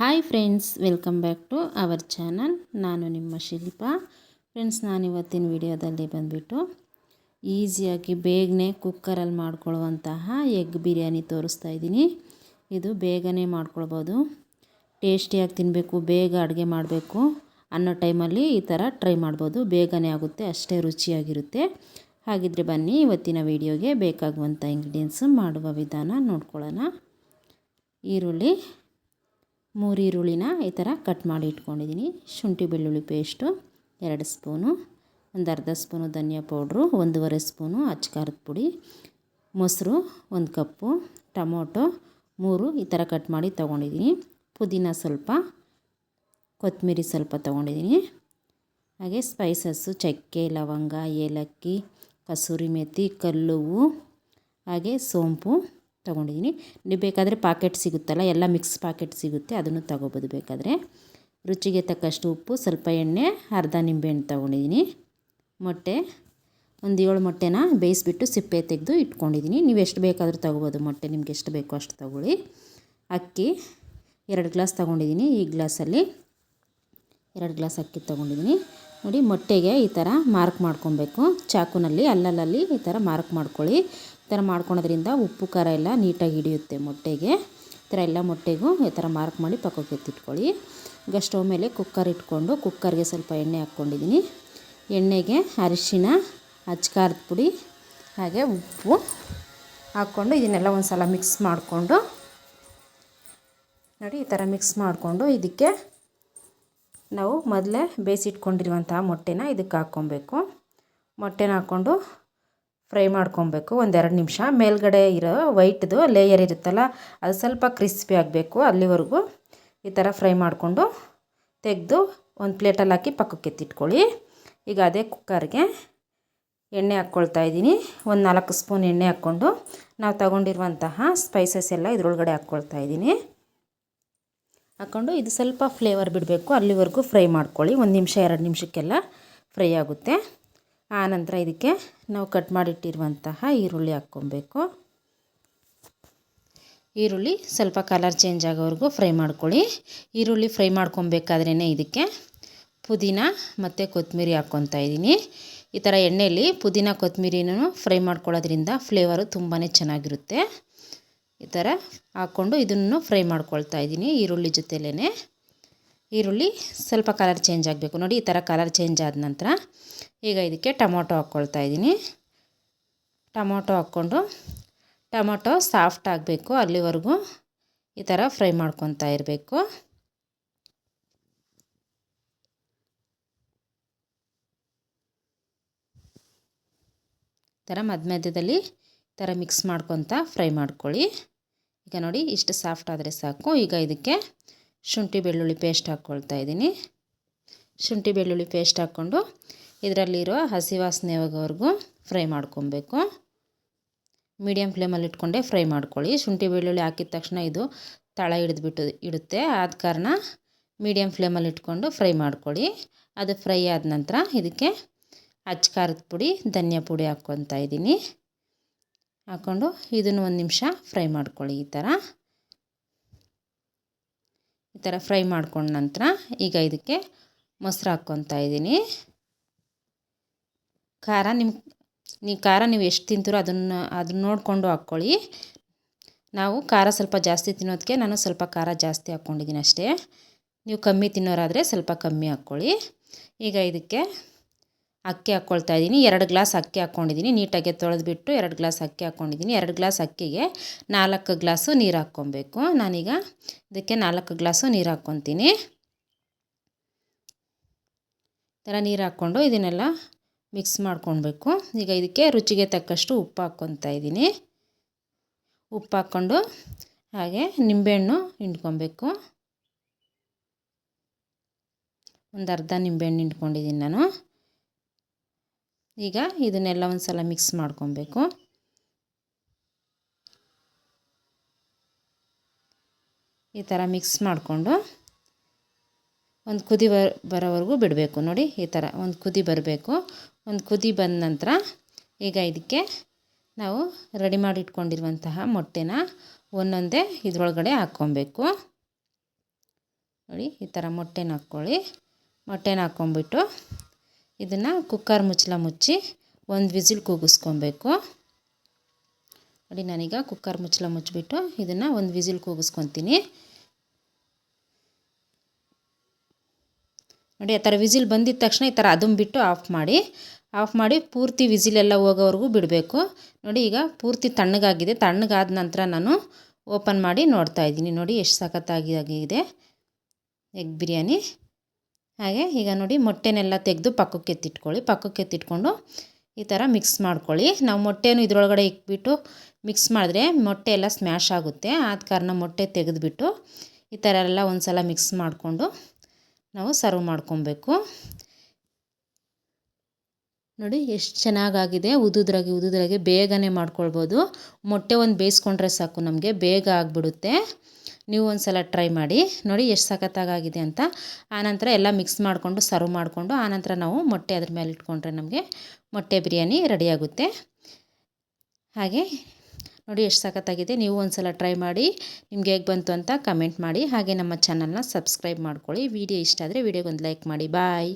Hi friends welcome back to our channel ನಾನು ನಿಮ್ಮ Shilpa. Friends ನಾನು ಇವತ್ತಿನ ವಿಡಿಯೋದಲ್ಲಿ ಬಂದುಬಿಟ್ಟು ಈಸಿಯಾಗಿ ಬೇಗನೆ ಕುಕ್ಕರಲ್ಲಿ ಮಾಡ್ಕೊಳ್ಳುವಂತಹ ಎಗ್ ಬಿರಿಯಾನಿ ತೋರಿಸ್ತಾ ಇದ್ದೀನಿ. ಇದು ಬೇಗನೆ ಮಾಡ್ಕೊಳ್ಬೋದು. ಟೇಸ್ಟಿಯಾಗಿ ತಿನ್ನಬೇಕು ಬೇಗ ಅಡುಗೆ ಮಾಡಬೇಕು ಅನ್ನೋ ಟೈಮಲ್ಲಿ ಈ ಥರ ಟ್ರೈ ಮಾಡ್ಬೋದು. ಬೇಗನೆ ಆಗುತ್ತೆ, ಅಷ್ಟೇ ರುಚಿಯಾಗಿರುತ್ತೆ. ಹಾಗಿದ್ರೆ ಬನ್ನಿ, ಇವತ್ತಿನ ವಿಡಿಯೋಗೆ ಬೇಕಾಗುವಂಥ ಇಂಗ್ರೀಡಿಯೆಂಟ್ಸು ಮಾಡುವ ವಿಧಾನ ನೋಡ್ಕೊಳ್ಳೋಣ. ಈರುಳ್ಳಿ ಮೂರು ಈ ಥರ ಕಟ್ ಮಾಡಿ ಇಟ್ಕೊಂಡಿದ್ದೀನಿ. ಶುಂಠಿ ಬೆಳ್ಳುಳ್ಳಿ ಪೇಸ್ಟು, ಎರಡು ಸ್ಪೂನು, ಒಂದು ಅರ್ಧ ಸ್ಪೂನು ಧನಿಯಾ ಪೌಡ್ರು, ಒಂದೂವರೆ ಸ್ಪೂನು ಅಚ್ಕಾರದ ಪುಡಿ, ಮೊಸರು, ಒಂದು ಕಪ್ಪು, ಟೊಮೊಟೊ, ಮೂರು ಈ ಥರ ಕಟ್ ಮಾಡಿ ತೊಗೊಂಡಿದ್ದೀನಿ. ಪುದೀನ ಸ್ವಲ್ಪ, ಕೊತ್ತಂಬರಿ ಸ್ವಲ್ಪ ತೊಗೊಂಡಿದ್ದೀನಿ. ಹಾಗೆ ಸ್ಪೈಸಸ್ಸು, ಚಕ್ಕೆ, ಲವಂಗ, ಏಲಕ್ಕಿ, ಕಸೂರಿ ಮೆಥಿ ಕಲ್ಲುವು, ಹಾಗೆ ಸೋಂಪು. ತೊಗೊಂಡಿದ್ದೀನಿ. ನೀವು ಬೇಕಾದರೆ ಪಾಕೆಟ್ ಸಿಗುತ್ತಲ್ಲ, ಎಲ್ಲ ಮಿಕ್ಸ್ ಪಾಕೆಟ್ ಸಿಗುತ್ತೆ, ಅದನ್ನು ತೊಗೋಬೋದು ಬೇಕಾದರೆ. ರುಚಿಗೆ ತಕ್ಕಷ್ಟು ಉಪ್ಪು, ಸ್ವಲ್ಪ ಎಣ್ಣೆ, ಅರ್ಧ ನಿಂಬೆಹಣ್ಣು ತೊಗೊಂಡಿದ್ದೀನಿ. ಮೊಟ್ಟೆ, ಒಂದು ಏಳು ಮೊಟ್ಟೆನ ಬೇಯಿಸ್ಬಿಟ್ಟು ಸಿಪ್ಪೆ ತೆಗೆದು ಇಟ್ಕೊಂಡಿದ್ದೀನಿ. ನೀವು ಎಷ್ಟು ಬೇಕಾದರೂ ತೊಗೋಬೋದು ಮೊಟ್ಟೆ, ನಿಮ್ಗೆ ಎಷ್ಟು ಬೇಕೋ ಅಷ್ಟು ತೊಗೊಳ್ಳಿ. ಅಕ್ಕಿ, ಎರಡು ಗ್ಲಾಸ್ ತೊಗೊಂಡಿದ್ದೀನಿ ಈ ಗ್ಲಾಸಲ್ಲಿ. ಎರಡು ಗ್ಲಾಸ್ ಅಕ್ಕಿ ತೊಗೊಂಡಿದ್ದೀನಿ. ನೋಡಿ, ಮೊಟ್ಟೆಗೆ ಈ ಥರ ಮಾರ್ಕ್ ಮಾಡ್ಕೊಬೇಕು. ಚಾಕುನಲ್ಲಿ, ಅಲ್ಲಲ್ಲಿ ಈ ಥರ ಮಾರ್ಕ್ ಮಾಡ್ಕೊಳ್ಳಿ. ಥರ ಮಾಡ್ಕೊಳೋದ್ರಿಂದ ಉಪ್ಪು, ಖಾರ ಎಲ್ಲ ನೀಟಾಗಿ ಹಿಡಿಯುತ್ತೆ ಮೊಟ್ಟೆಗೆ. ಈ ಥರ ಎಲ್ಲ ಮೊಟ್ಟೆಗೂ ಈ ಥರ ಮಾರ್ಕ್ ಮಾಡಿ ಪಕ್ಕಕ್ಕೆ ಎತ್ತಿಟ್ಕೊಳ್ಳಿ. ಈಗ ಸ್ಟವ್ ಮೇಲೆ ಕುಕ್ಕರ್ ಇಟ್ಕೊಂಡು ಕುಕ್ಕರ್ಗೆ ಸ್ವಲ್ಪ ಎಣ್ಣೆ ಹಾಕ್ಕೊಂಡಿದ್ದೀನಿ. ಎಣ್ಣೆಗೆ ಅರಿಶಿನ ಅಚ್ಕಾರದ ಪುಡಿ, ಹಾಗೆ ಉಪ್ಪು ಹಾಕ್ಕೊಂಡು ಇದನ್ನೆಲ್ಲ ಒಂದು ಸಲ ಮಿಕ್ಸ್ ಮಾಡಿಕೊಂಡು ನೋಡಿ ಈ ಥರ ಮಿಕ್ಸ್ ಮಾಡಿಕೊಂಡು ಇದಕ್ಕೆ ನಾವು ಮೊದಲೇ ಬೇಯಿಸಿಟ್ಕೊಂಡಿರುವಂತಹ ಮೊಟ್ಟೆನ ಇದಕ್ಕೆ ಹಾಕ್ಕೊಬೇಕು. ಮೊಟ್ಟೆನ ಹಾಕ್ಕೊಂಡು ಫ್ರೈ ಮಾಡ್ಕೊಬೇಕು, ಒಂದೆರಡು ನಿಮಿಷ. ಮೇಲ್ಗಡೆ ಇರೋ ವೈಟ್ದು ಲೇಯರ್ ಇರುತ್ತಲ್ಲ, ಅದು ಸ್ವಲ್ಪ ಕ್ರಿಸ್ಪಿ ಆಗಬೇಕು. ಅಲ್ಲಿವರೆಗೂ ಈ ಥರ ಫ್ರೈ ಮಾಡಿಕೊಂಡು ತೆಗೆದು ಒಂದು ಪ್ಲೇಟಲ್ಲಿ ಹಾಕಿ ಪಕ್ಕಕ್ಕೆ ಎತ್ತಿಟ್ಕೊಳ್ಳಿ. ಈಗ ಅದೇ ಕುಕ್ಕರ್ಗೆ ಎಣ್ಣೆ ಹಾಕ್ಕೊಳ್ತಾ ಇದ್ದೀನಿ. ಒಂದು ನಾಲ್ಕು ಸ್ಪೂನ್ ಎಣ್ಣೆ ಹಾಕ್ಕೊಂಡು ನಾವು ತಗೊಂಡಿರುವಂತಹ ಸ್ಪೈಸಸ್ ಎಲ್ಲ ಇದರೊಳಗಡೆ ಹಾಕ್ಕೊಳ್ತಾ ಇದ್ದೀನಿ. ಹಾಕ್ಕೊಂಡು ಇದು ಸ್ವಲ್ಪ ಫ್ಲೇವರ್ ಬಿಡಬೇಕು. ಅಲ್ಲಿವರೆಗೂ ಫ್ರೈ ಮಾಡ್ಕೊಳ್ಳಿ. ಒಂದು ನಿಮಿಷ, ಎರಡು ನಿಮಿಷಕ್ಕೆಲ್ಲ ಫ್ರೈ ಆಗುತ್ತೆ. ಆನಂತರ ಇದಕ್ಕೆ ನಾವು ಕಟ್ ಮಾಡಿಟ್ಟಿರುವಂತಹ ಈರುಳ್ಳಿ ಹಾಕ್ಕೊಬೇಕು. ಈರುಳ್ಳಿ ಸ್ವಲ್ಪ ಕಲರ್ ಚೇಂಜ್ ಆಗೋವರೆಗೂ ಫ್ರೈ ಮಾಡ್ಕೊಳ್ಳಿ. ಈರುಳ್ಳಿ ಫ್ರೈ ಮಾಡ್ಕೊಬೇಕಾದ್ರೇ ಇದಕ್ಕೆ ಪುದೀನ ಮತ್ತು ಕೊತ್ತಂಬರಿ ಹಾಕ್ಕೊತಾ ಇದ್ದೀನಿ. ಈ ಥರ ಎಣ್ಣೆಯಲ್ಲಿ ಪುದೀನ ಕೊತ್ತಂಬರಿನೂ ಫ್ರೈ ಮಾಡ್ಕೊಳ್ಳೋದ್ರಿಂದ ಫ್ಲೇವರು ತುಂಬಾ ಚೆನ್ನಾಗಿರುತ್ತೆ. ಈ ಥರ ಹಾಕ್ಕೊಂಡು ಇದನ್ನು ಫ್ರೈ ಮಾಡ್ಕೊಳ್ತಾ ಇದ್ದೀನಿ ಈರುಳ್ಳಿ ಜೊತೆಲೇ ಈರುಳ್ಳಿ ಸ್ವಲ್ಪ ಕಲರ್ ಚೇಂಜ್ ಆಗಬೇಕು. ನೋಡಿ ಈ ಥರ ಕಲರ್ ಚೇಂಜ್ ಆದ ನಂತರ ಈಗ ಇದಕ್ಕೆ ಟೊಮೊಟೊ ಹಾಕ್ಕೊಳ್ತಾ ಇದ್ದೀನಿ. ಟೊಮೊಟೊ ಹಾಕ್ಕೊಂಡು ಟೊಮೊಟೊ ಸಾಫ್ಟ್ ಆಗಬೇಕು ಅಲ್ಲಿವರೆಗೂ. ಈ ಥರ ಫ್ರೈ ಮಾಡ್ಕೊತಾ ಇರಬೇಕು. ಥರ ಮಧ್ಯ ಮಧ್ಯದಲ್ಲಿ ಥರ ಮಿಕ್ಸ್ ಮಾಡ್ಕೊತ ಫ್ರೈ ಮಾಡ್ಕೊಳ್ಳಿ. ಈಗ ನೋಡಿ ಇಷ್ಟು ಸಾಫ್ಟ್ ಆದರೆ ಸಾಕು. ಈಗ ಇದಕ್ಕೆ ಶುಂಠಿ ಬೆಳ್ಳುಳ್ಳಿ ಪೇಸ್ಟ್ ಹಾಕ್ಕೊಳ್ತಾ ಇದ್ದೀನಿ. ಶುಂಠಿ ಬೆಳ್ಳುಳ್ಳಿ ಪೇಸ್ಟ್ ಹಾಕ್ಕೊಂಡು ಇದರಲ್ಲಿರೋ ಹಸಿ ವಾಸನೆ ಹೋಗೋವರೆಗೂ ಫ್ರೈ ಮಾಡ್ಕೊಬೇಕು. ಮೀಡಿಯಮ್ ಫ್ಲೇಮಲ್ಲಿ ಇಟ್ಕೊಂಡೆ ಫ್ರೈ ಮಾಡ್ಕೊಳ್ಳಿ. ಶುಂಠಿ ಬೆಳ್ಳುಳ್ಳಿ ಹಾಕಿದ ತಕ್ಷಣ ಇದು ತಳ ಹಿಡಿದ್ಬಿಟ್ಟು ಇಡುತ್ತೆ. ಆದ ಕಾರಣ ಮೀಡಿಯಮ್ ಫ್ಲೇಮಲ್ಲಿ ಇಟ್ಕೊಂಡು ಫ್ರೈ ಮಾಡ್ಕೊಳ್ಳಿ. ಅದು ಫ್ರೈ ಆದ ನಂತರ ಇದಕ್ಕೆ ಅಚ್ಚ ಖಾರದ ಪುಡಿ, ಧನಿಯಾ ಪುಡಿ ಹಾಕ್ಕೊತಾ ಇದ್ದೀನಿ. ಹಾಕ್ಕೊಂಡು ಇದನ್ನು ಒಂದು ನಿಮಿಷ ಫ್ರೈ ಮಾಡ್ಕೊಳ್ಳಿ ಈ ಥರ ಈ ಥರ ಫ್ರೈ ಮಾಡ್ಕೊಂಡ ನಂತರ ಈಗ ಇದಕ್ಕೆ ಮೊಸರು ಹಾಕ್ಕೊತಾ ಇದ್ದೀನಿ. ಖಾರ ನಿಮ್ಮ ನೀವು ಖಾರ ನೀವು ಎಷ್ಟು ತಿಂತೀರೋ ಅದನ್ನು, ಅದನ್ನ ನೋಡಿಕೊಂಡು ಹಾಕ್ಕೊಳ್ಳಿ. ನಾವು ಖಾರ ಸ್ವಲ್ಪ ಜಾಸ್ತಿ ತಿನ್ನೋದಕ್ಕೆ ನಾನು ಸ್ವಲ್ಪ ಖಾರ ಜಾಸ್ತಿ ಹಾಕ್ಕೊಂಡಿದ್ದೀನಿ ಅಷ್ಟೇ. ನೀವು ಕಮ್ಮಿ ತಿನ್ನೋರಾದರೆ ಸ್ವಲ್ಪ ಕಮ್ಮಿ ಹಾಕ್ಕೊಳ್ಳಿ. ಈಗ ಇದಕ್ಕೆ ಅಕ್ಕಿ ಹಾಕ್ಕೊಳ್ತಾ ಇದ್ದೀನಿ. ಎರಡು ಗ್ಲಾಸ್ ಅಕ್ಕಿ ಹಾಕ್ಕೊಂಡಿದ್ದೀನಿ ನೀಟಾಗಿ ತೊಳೆದ್ಬಿಟ್ಟು ಎರಡು ಗ್ಲಾಸ್ ಅಕ್ಕಿ ಹಾಕ್ಕೊಂಡಿದ್ದೀನಿ ಎರಡು ಗ್ಲಾಸ್ ಅಕ್ಕಿಗೆ ನಾಲ್ಕು ಗ್ಲಾಸು ನೀರು ಹಾಕ್ಕೊಬೇಕು. ನಾನೀಗ ಇದಕ್ಕೆ ನಾಲ್ಕು ಗ್ಲಾಸು ನೀರು ಹಾಕ್ಕೊತೀನಿ. ಥರ ನೀರು ಹಾಕ್ಕೊಂಡು ಇದನ್ನೆಲ್ಲ ಮಿಕ್ಸ್ ಮಾಡ್ಕೊಳ್ಬೇಕು. ಈಗ ಇದಕ್ಕೆ ರುಚಿಗೆ ತಕ್ಕಷ್ಟು ಉಪ್ಪು ಹಾಕ್ಕೊತಾ ಇದ್ದೀನಿ. ಉಪ್ಪು ಹಾಕ್ಕೊಂಡು ಹಾಗೆ ನಿಂಬೆಹಣ್ಣು ಹಿಂಡ್ಕೊಬೇಕು. ಒಂದು ಅರ್ಧ ನಿಂಬೆಹಣ್ಣು ಹಿಂಡ್ಕೊಂಡಿದ್ದೀನಿ ನಾನು. ಈಗ ಇದನ್ನೆಲ್ಲ ಒಂದು ಸಲ ಮಿಕ್ಸ್ ಮಾಡ್ಕೊಬೇಕು. ಈ ಥರ ಮಿಕ್ಸ್ ಮಾಡಿಕೊಂಡು ಒಂದು ಕುದಿ ಬರೋವರೆಗೂ ಬಿಡಬೇಕು. ನೋಡಿ ಈ ಥರ ಒಂದು ಕುದಿ ಬರಬೇಕು. ಒಂದು ಕುದಿ ಬಂದ ನಂತರ ಈಗ ಇದಕ್ಕೆ ನಾವು ರೆಡಿ ಮಾಡಿ ಇಟ್ಕೊಂಡಿರುವಂತಹ ಮೊಟ್ಟೆನ ಒಂದೊಂದೇ ಇದರೊಳಗಡೆ ಹಾಕ್ಕೊಬೇಕು. ನೋಡಿ ಈ ಥರ ಮೊಟ್ಟೆನ ಹಾಕ್ಕೊಳ್ಳಿ. ಮೊಟ್ಟೆನ ಹಾಕ್ಕೊಂಬಿಟ್ಟು ಇದನ್ನು ಕುಕ್ಕರ್ ಮುಚ್ಚಲ ಮುಚ್ಚಿ ಒಂದು ವಿಸಿಲ್ ಕೂಗಿಸ್ಕೊಬೇಕು. ನೋಡಿ, ನಾನೀಗ ಕುಕ್ಕರ್ ಮುಚ್ಚಲ ಮುಚ್ಚಿಬಿಟ್ಟು ಇದನ್ನು ಒಂದು ವಿಸಿಲ್ ಕೂಗಿಸ್ಕೊತೀನಿ. ನೋಡಿ, ಆ ಥರ ವಿಸಿಲ್ ಬಂದಿದ ತಕ್ಷಣ ಈ ಥರ ಅದನ್ನು ಬಿಟ್ಟು ಆಫ್ ಮಾಡಿ ಆಫ್ ಮಾಡಿ ಪೂರ್ತಿ ವಿಸಿಲೆಲ್ಲ ಹೋಗೋವರೆಗೂ ಬಿಡಬೇಕು. ನೋಡಿ, ಈಗ ಪೂರ್ತಿ ತಣ್ಣಗಾಗಿದೆ. ತಣ್ಣಗಾದ ನಂತರ ನಾನು ಓಪನ್ ಮಾಡಿ ನೋಡ್ತಾ ಇದ್ದೀನಿ. ನೋಡಿ, ಎಷ್ಟು ಸಖತ್ತಾಗಿ ಆಗಿದೆ. ಎಗ್ ಬಿರಿಯಾನಿ. ಹಾಗೆ ಈಗ ನೋಡಿ ಮೊಟ್ಟೆನೆಲ್ಲ ತೆಗೆದು ಪಕ್ಕಕ್ಕೆ ಎತ್ತಿಟ್ಕೊಳ್ಳಿ. ಪಕ್ಕಕ್ಕೆ ಎತ್ತಿಟ್ಕೊಂಡು ಈ ಥರ ಮಿಕ್ಸ್ ಮಾಡ್ಕೊಳ್ಳಿ. ನಾವು ಮೊಟ್ಟೆನೂ ಇದರೊಳಗಡೆ ಇಕ್ಬಿಟ್ಟು ಮಿಕ್ಸ್ ಮಾಡಿದ್ರೆ ಮೊಟ್ಟೆ ಎಲ್ಲ ಸ್ಮ್ಯಾಶ್ ಆಗುತ್ತೆ. ಆದ ಕಾರಣ ಮೊಟ್ಟೆ ತೆಗೆದುಬಿಟ್ಟು ಈ ಥರ ಎಲ್ಲ ಒಂದು ಸಲ ಮಿಕ್ಸ್ ಮಾಡಿಕೊಂಡು ನಾವು ಸರ್ವ್ ಮಾಡ್ಕೊಬೇಕು. ನೋಡಿ ಎಷ್ಟು ಚೆನ್ನಾಗಾಗಿದೆ. ಉದುದ್ರಾಗಿ ಉದುದ್ರಾಗಿ ಬೇಗನೆ ಮಾಡ್ಕೊಳ್ಬೋದು. ಮೊಟ್ಟೆ ಒಂದು ಬೇಯಿಸ್ಕೊಂಡ್ರೆ ಸಾಕು ನಮಗೆ. ಬೇಗ ಆಗಿಬಿಡುತ್ತೆ. ನೀವು ಒಂದು ಸಲ ಟ್ರೈ ಮಾಡಿ ನೋಡಿ ಎಷ್ಟು ಸಖತ್ತಾಗಿದೆ ಅಂತ. ಆನಂತರ ಎಲ್ಲ ಮಿಕ್ಸ್ ಮಾಡಿಕೊಂಡು ಸರ್ವ್ ಮಾಡಿಕೊಂಡು, ಆನಂತರ ನಾವು ಮೊಟ್ಟೆ ಅದ್ರ ಮೇಲೆ ಇಟ್ಕೊಂಡ್ರೆ ನಮಗೆ ಮೊಟ್ಟೆ ಬಿರಿಯಾನಿ ರೆಡಿಯಾಗುತ್ತೆ ಹಾಗೆ ನೋಡಿ ಎಷ್ಟು ಸಖತ್ತಾಗಿದೆ. ನೀವು ಒಂದು ಸಲ ಟ್ರೈ ಮಾಡಿ ನಿಮ್ಗೆ ಹೇಗೆ ಬಂತು ಅಂತ ಕಮೆಂಟ್ ಮಾಡಿ. ಹಾಗೆ ನಮ್ಮ ಚಾನಲ್ನ ಸಬ್ಸ್ಕ್ರೈಬ್ ಮಾಡ್ಕೊಳ್ಳಿ. ವಿಡಿಯೋ ಇಷ್ಟ ಆದರೆ ವಿಡಿಯೋಗೊಂದು ಲೈಕ್ ಮಾಡಿ. ಬಾಯ್